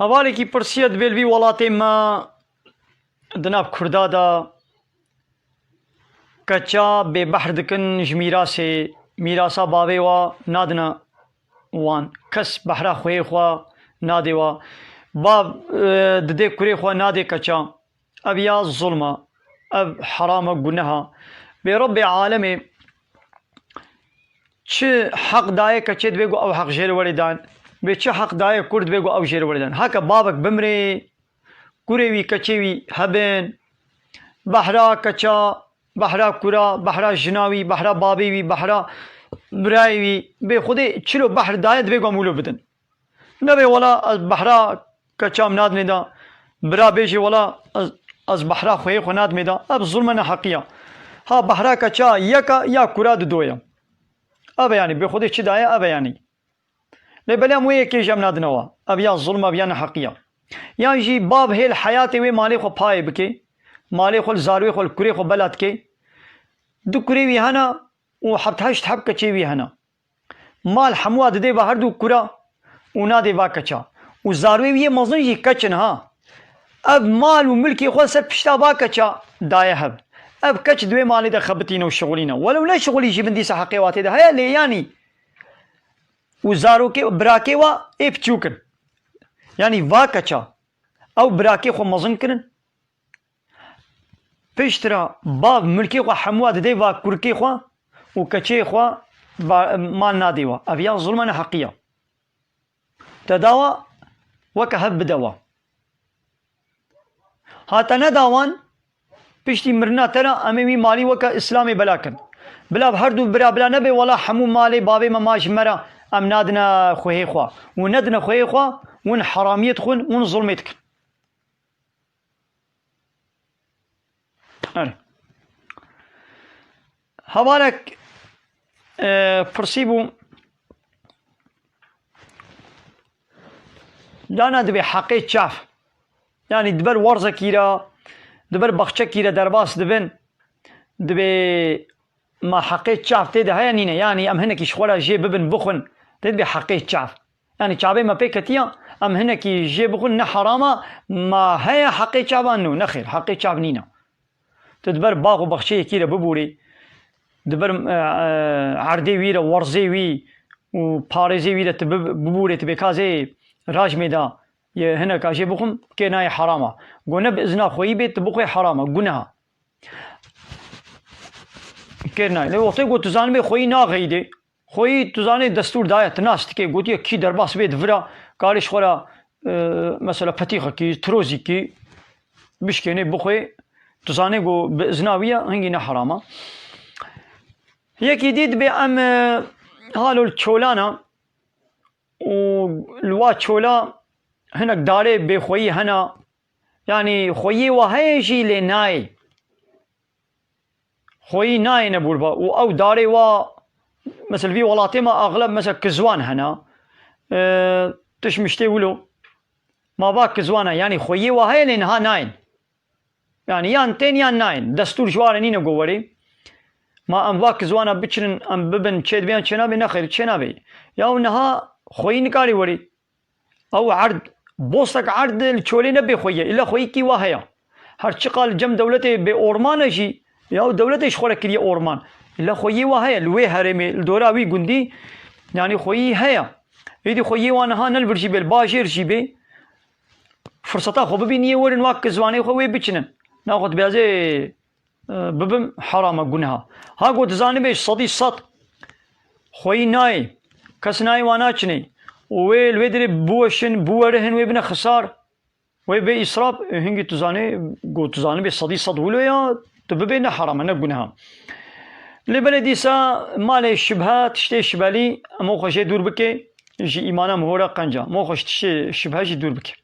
هەواڵێکی پرسیەت بێلوی وڵاتێ مە دناب کووردا دا کەچا بێبەحر دکن ji mîrasê mîrasa bavê wa nadine wan kes behra xwê xwe nadê wa bav didê kurê xwe nadê keça ev ya zulma ev herama guneha bê Rabbê alemê çi heq daye keçê بے چه حق دای کرد بق داق اوشیر ودن حق بابک بمرے قرے وی کچے وی حبین بحرا کچا بحرا کورا بحرا جناوی بحرا باب وی بھڑا بریا وی، بے خودے چلو بہر داید بگ مولو بدن. نب والا از بحرا کچا ناد میدا براب ولا از از بحرا خوی خوناد ناد میدا اب ظلم حقیا ہا بحرا کچا یکا یا کورا یا قرا دم ابیا یعنی بے خود چھ دایا ابیانی xudê çi daye ev yanî lê belem wê yekê jem nadinەوە ev ya zulma ev ya ne heqiya yan jî bav hêl heyatê wê malê xwe payê bike malê xwe li zarwê xwe li kurê xwe bela dike du kurê wî hene û hebt heşt heb keçê wî hene mal hemûa didê ve her du kura û nadê va keça û zarwê wî yê mezin jî keçin ha ev mal û milkê xwe ser pişta va keça daye hev ev keç divê malê de xebitîne û şixulîne welew ne şixulî jî bin dîsa heqê watê de heye lê yanî û zarokê birakê wa ê piçûkin yanî va keça ew birakê xwe mezin kirin piştira bav milkê xwe hemûa didê va kurkê xwe û keçê xwe mal nadê we ev ya zulme ne heqiya te dawa weke hev bide we hate أم نادنا خويه خوا وندنا خويه خوا ون حرامية خون ون ظلميتك ها بالك فرسيبو آه، لا ندبي حقي تشاف يعني دبر ورزة كيرا دبر بخشة كيرا درباس دبن. دبي ما حقي تشاف تيدا هيا نينا يعني أم هنك شخولا جي ببن بخن Dana dibe heqê çaf yani çavê me pê ketiya em hinekî jê bixwin ne herama ma heye heqê çavan nû nexêr heqê çav nîne tu diber bax û baxçeyekî re biborî diber erdê wî re werzê wî û parêzê wî re tu biborê tu bêkazê rajmê da yê hineka jê bixwim kê nayê herama got ne bi izna xweyî bê tu bixwe herama guneha kêr nayê lê wextê got tu zanibê xweyî naxeyîdê خوی تزانی دستور دایا تناست که گوتی کی درباس بید ورا کارش خورا مثلا فتیخ کی تروزی کی بشکنه بخوی تزانی گو زناویه هنگی نه حراما یکی دید به ام حالو چولانا و لوا چولا هنک داره به خوی هنا یعنی خوی وهیشی لنای خوی نای. نبور با و او داره و nayê xweyî nayê nebûrba û ew darê wa mesela vî welatê me axleb mesela kizwan hena tiş miştê wilo mava kizwan e yanî xweyî we heye lê niha nayên yani yan tên yan nayên destûr ji warin nîne got werê ma em va kizwana biçinin em bibin çê dibiyan çê nabê nexêr çê nabê ya niha xweyî nikarî werî ew erd bostek erd li çolê nebe xweye لا خويي وهي الوي هرمي الدورا وي قندي. يعني خوي هيا يدي خوي وانا هانا البرجيبي الباجير جيبي فرصة خو ببيني ورن واك زواني خوي بيتشنن. ناخذ بيازي آه، ببم حرام قنها. ها قلت زاني بيش صدي صد. خوي ناي. كس ناي وأنا واناتشني ويل ويدري بوشن بورهن ويبنا خسار. وي بي إسراب هنجي تزاني قلت زاني بيش صدي صد ولو يا تببينا حرام أنا Li belê dîsa malê şibha tiştê şibelî em xweşê dûr bike ji îmana mihora qenca. Mo xweş tiştê şibhe jî dûr.